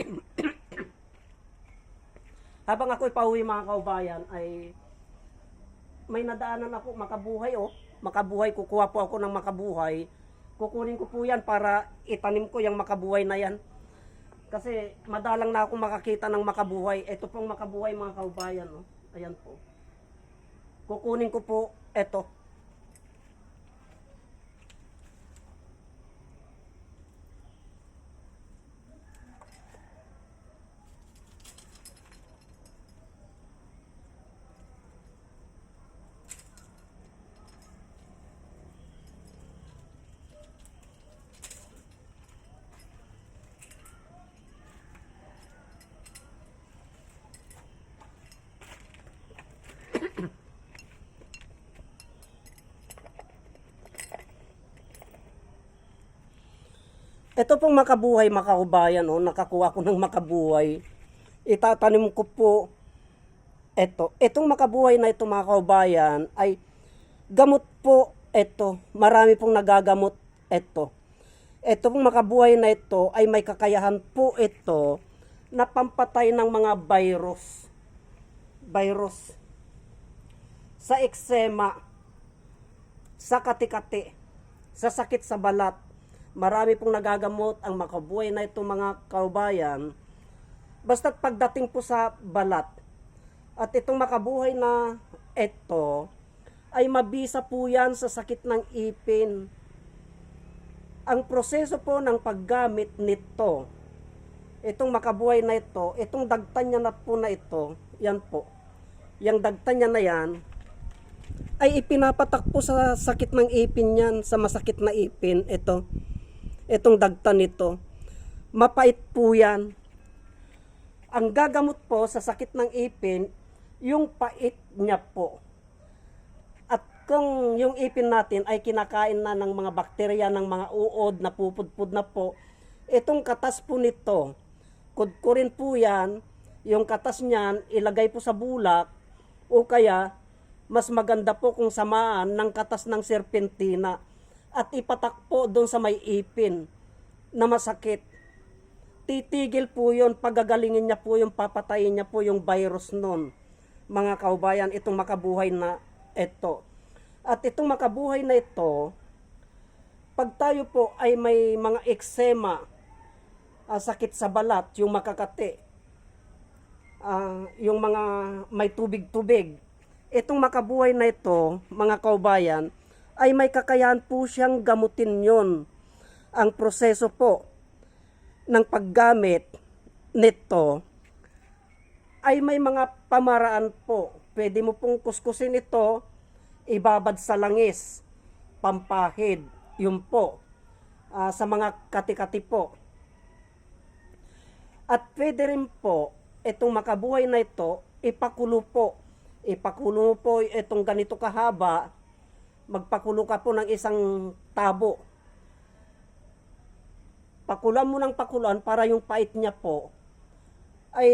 Habang ako'y pauwi mga kaubayan ay may nadaanan ako makabuhay oh. Makabuhay, kukuha po ako ng makabuhay. Kukunin ko po yan para itanim ko yung makabuhay na yan. Kasi madalang na ako makakita ng makabuhay. Ito pong makabuhay mga kaubayan. Oh. Ayan po. Kukunin ko po ito. Ito pong makabuhay makaubayan, oh, nakakuha ko ng makabuhay. Itatanim ko po ito. Itong makabuhay na ito mga kaubayan ay gamot po ito. Marami pong nagagamot ito. Ito pong makabuhay na ito ay may kakayahan po ito na pampatay ng mga virus. Virus. Sa eksema, sa katikati, sa sakit sa balat, marami pong nagagamot ang makabuhay na ito mga kaubayan. Basta't pagdating po sa balat, at itong makabuhay na ito, ay mabisa po yan sa sakit ng ipin. Ang proseso po ng paggamit nito, itong makabuhay na ito, itong dagtan niya na po na ito, yan po, yung dagtan niya na yan, ay ipinapatak po sa sakit ng ipin yan, sa masakit na ipin, ito, itong dagtan nito. Mapait po yan. Ang gagamot po sa sakit ng ipin, yung pait niya po. At kung yung ipin natin ay kinakain na ng mga bakterya, ng mga uod na pupudpud na po, itong katas po nito, kudkurin po yan, yung katas niyan, ilagay po sa bulak, o kaya, mas maganda po kung samaan ng katas ng serpentina at ipatak po doon sa may ipin na masakit. Titigil po yun, pagagalingin niya po yung papatayin niya po yung virus nun. Mga kaubayan, itong makabuhay na ito. At itong makabuhay na ito, pag tayo po ay may mga eksema, ah, sakit sa balat, yung makakati, ah, yung mga may tubig-tubig, itong makabuhay na ito, mga kaubayan, ay may kakayahan po siyang gamutin yon. Ang proseso po ng paggamit nito ay may mga pamaraan po. Pwede mo pong kuskusin ito, ibabad sa langis, pampahid, yun po, ah, sa mga kati-kati po. At pwede rin po, itong makabuhay na ito, ipakulo po. Ipakulo mo po itong ganito kahaba, magpakulo ka po ng isang tabo. Pakulan mo ng pakulan para yung pait niya po ay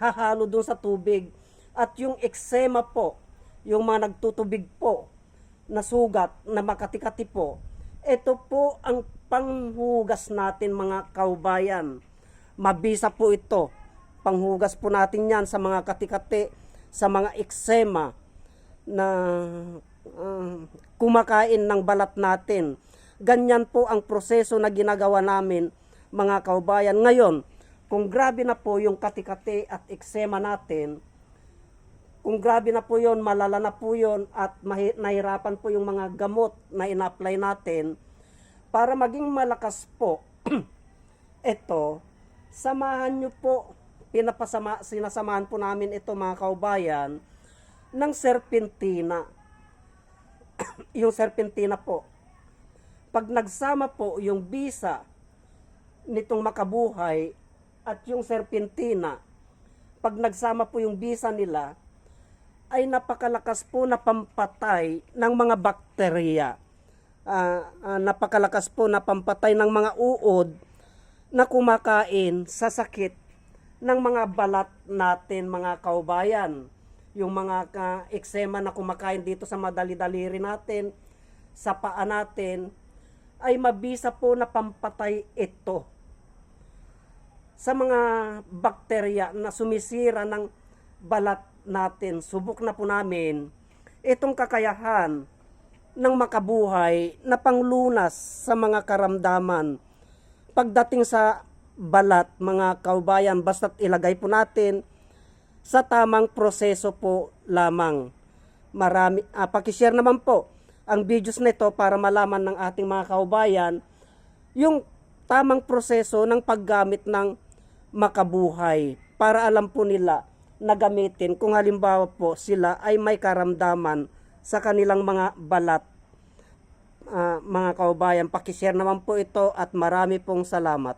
hahalo doon sa tubig. At yung eksema po, yung mga nagtutubig po, na sugat, na makatikati po, ito po ang panghugas natin mga kaubayan. Mabisa po ito. Panghugas po natin yan sa mga katikati, sa mga eksema na kumakain ng balat natin. Ganyan po ang proseso na ginagawa namin mga kaubayan. Ngayon, kung grabe na po yung katikati at eksema natin, kung grabe na po yon, malala na po yon at nahirapan po yung mga gamot na ina-apply natin, para maging malakas po, ito, samahan nyo po, pinapasama, sinasamahan po namin ito mga kaubayan, ng serpentina. yung serpentina po. Pag nagsama po yung bisa nitong makabuhay at yung serpentina, pag nagsama po yung bisa nila, ay napakalakas po na pampatay ng mga bakterya. Ah, ah, napakalakas po na pampatay ng mga uod na kumakain sa sakit ng mga balat natin mga kaubayan. Yung mga ka eksema na kumakain dito sa madali-daliri natin, sa paa natin, ay mabisa po na pampatay ito. sa mga bakterya na sumisira ng balat natin. Subok na po namin itong kakayahan ng makabuhay na panglunas sa mga karamdaman. Pagdating sa balat, mga kaubayan, basta't ilagay po natin sa tamang proseso po lamang. Marami, ah, pakishare naman po ang videos nito para malaman ng ating mga kaubayan yung tamang proseso ng paggamit ng makabuhay para alam po nila na gamitin kung halimbawa po sila ay may karamdaman sa kanilang mga balat. Ah, mga kaubayan, pakishare naman po ito at marami pong salamat.